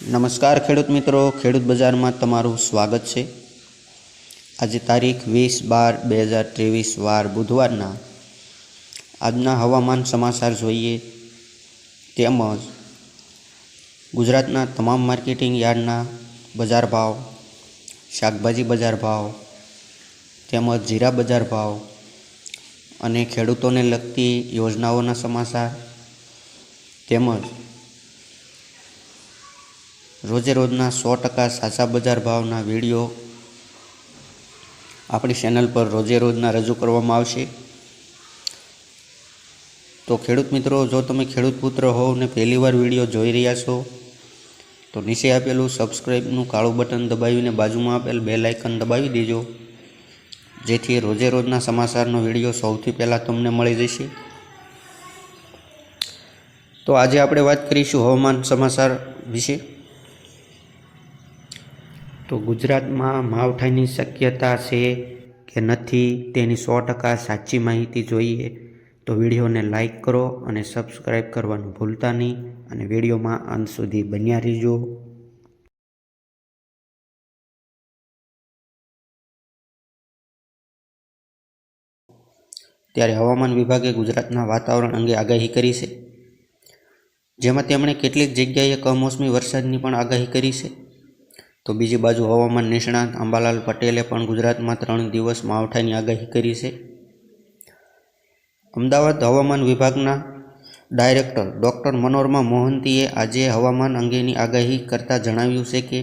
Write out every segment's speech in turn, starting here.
નમસ્કાર ખેડૂત મિત્રો, ખેડૂત બજારમાં તમારું સ્વાગત છે. આજે તારીખ વીસ બાર બે હજાર ત્રેવીસ વાર બુધવારના આજના હવામાન સમાચાર જોઈએ તેમજ ગુજરાતના તમામ માર્કેટિંગ યાર્ડના બજાર ભાવ, શાકભાજી બજાર ભાવ, તેમજ જીરા બજાર ભાવ અને ખેડૂતોને લગતી યોજનાઓના સમાચાર તેમજ રોજે રોજના સો ટકા સાચા બજાર ભાવના વીડિયો આપણી ચેનલ પર રોજે રોજના રજૂ કરવામાં આવશે. તો ખેડૂત મિત્રો, જો તમે ખેડૂત પુત્ર હોવ ને પહેલીવાર વીડિયો જોઈ રહ્યા છો, તો નીચે આપેલું સબસ્ક્રાઈબનું કાળું બટન દબાવીને બાજુમાં આપેલ બે લાઇકન દબાવી દેજો. જેથી રોજે રોજના સમાચારનો વીડિયો સૌથી પહેલાં તમને મળી જશે. તો આજે આપણે વાત કરીશું હવામાન સમાચાર વિશે. તો ગુજરાતમાં માવઠાની શક્યતા છે કે નથી તેની સો ટકા સાચી માહિતી જોઈએ. તો વિડીયોને લાઇક કરો અને સબસ્ક્રાઈબ કરવાનું ભૂલતા નહીં અને વિડીયોમાં અંત સુધી બન્યા રહેજો. ત્યારે હવામાન વિભાગે ગુજરાતના વાતાવરણ અંગે આગાહી કરી છે. જેમાં તેમણે કેટલીક જગ્યાએ કમોસમી વરસાદની પણ આગાહી કરી છે. તો બીજી બાજુ હવામાન નિષ્ણાત અંબાલાલ પટેલે પણ ગુજરાતમાં ત્રણ દિવસ માવઠાની આગાહી કરી છે. અમદાવાદ હવામાન વિભાગના ડાયરેક્ટર ડૉક્ટર મનોરમા મોહંતીએ આજે હવામાન અંગેની આગાહી કરતાં જણાવ્યું છે કે,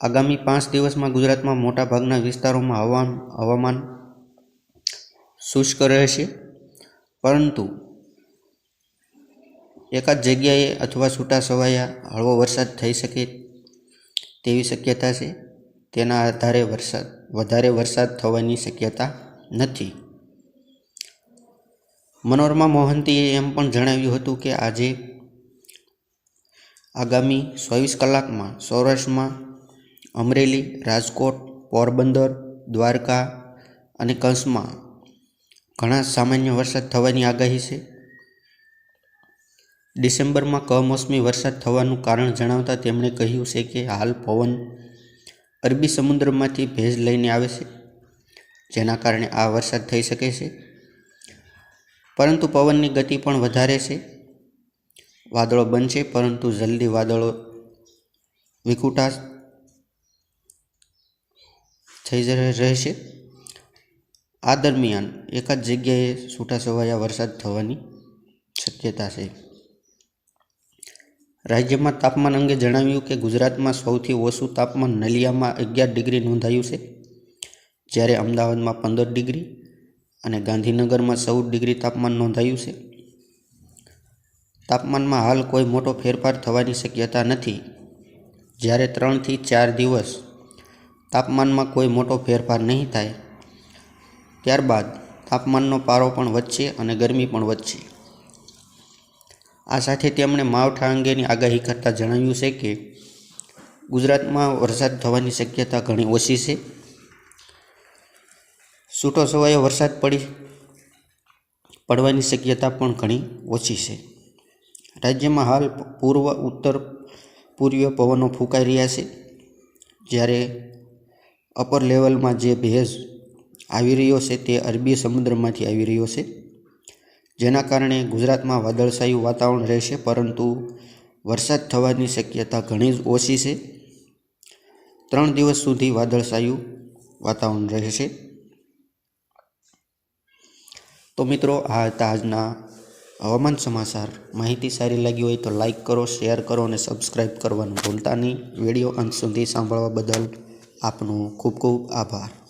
આગામી પાંચ દિવસમાં ગુજરાતમાં મોટાભાગના વિસ્તારોમાં હવા હવામાન શુષ્ક રહેશે. પરંતુ એકાદ જગ્યાએ અથવા છૂટા છવાયા હળવો વરસાદ થઈ શકે તેવી શક્યતા છે? તેના આધારે વરસાદ, વધારે વરસાદ થવાની શક્યતા નથી. મનોરમા મોહંતીએ એમ પણ જણાવ્યું હતું કે આજે આગામી ચોવીસ કલાકમાં સૌરાષ્ટ્રમાં અમરેલી, રાજકોટ, પોરબંદર, દ્વારકા અને કંસમાં ઘણા સામાન્ય વરસાદ થવાની આગાહી છે. ડિસેમ્બરમાં કમોસમી વરસાદ થવાનું કારણ જણાવતા તેમણે કહ્યું છે કે હાલ પવન અરબી સમુદ્રમાંથી ભેજ લઈને આવે છે, જેના કારણે આ વરસાદ થઈ શકે છે. પરંતુ પવનની ગતિ પણ વધારે છે. વાદળો બનશે, પરંતુ જલ્દી વાદળો વિકુટા થઈ રહેશે. આ દરમિયાન એકાદ જગ્યાએ છૂટાછવાયા વરસાદ થવાની શક્યતા છે. રાજ્યમાં તાપમાન અંગે જણાવ્યું કે ગુજરાતમાં સૌથી ઓછું તાપમાન નલિયામાં અગિયાર ડિગ્રી નોંધાયું છે. જ્યારે અમદાવાદમાં પંદર ડિગ્રી અને ગાંધીનગરમાં ચૌદ ડિગ્રી તાપમાન નોંધાયું છે. તાપમાનમાં હાલ કોઈ મોટો ફેરફાર થવાની શક્યતા નથી. જ્યારે ત્રણથી ચાર દિવસ તાપમાનમાં કોઈ મોટો ફેરફાર નહીં થાય, ત્યારબાદ તાપમાનનો પારો પણ વધશે અને ગરમી પણ વધશે. આ સાથે તેમણે માવઠા અંગેની આગાહી કરતાં જણાવ્યું છે કે, ગુજરાતમાં વરસાદ થવાની શક્યતા ઘણી ઓછી છે. છૂટો છવાયો વરસાદ પડી, પડવાની શક્યતા પણ ઘણી ઓછી છે. રાજ્યમાં હાલ પૂર્વ, ઉત્તર, પૂર્વીય પવનો ફૂંકાઈ રહ્યા છે. જ્યારે અપર લેવલમાં જે ભેજ આવી રહ્યો છે તે અરબી સમુદ્રમાંથી આવી રહ્યો છે. જેના કારણે ગુજરાતમાં વાદળછાયું વાતાવરણ રહેશે, પરંતુ વરસાદ થવાની શક્યતા ઘણી જ ઓછી છે. ત્રણ દિવસ સુધી વાદળછાયું વાતાવરણ રહેશે. તો મિત્રો, આ હતા આજના હવામાન સમાચાર. માહિતી સારી લાગી હોય તો લાઈક કરો, શેર કરો અને સબસ્ક્રાઈબ કરવાનું ભૂલતા નહીં. વીડિયો અંત સુધી સાંભળવા બદલ આપનો ખૂબ ખૂબ આભાર.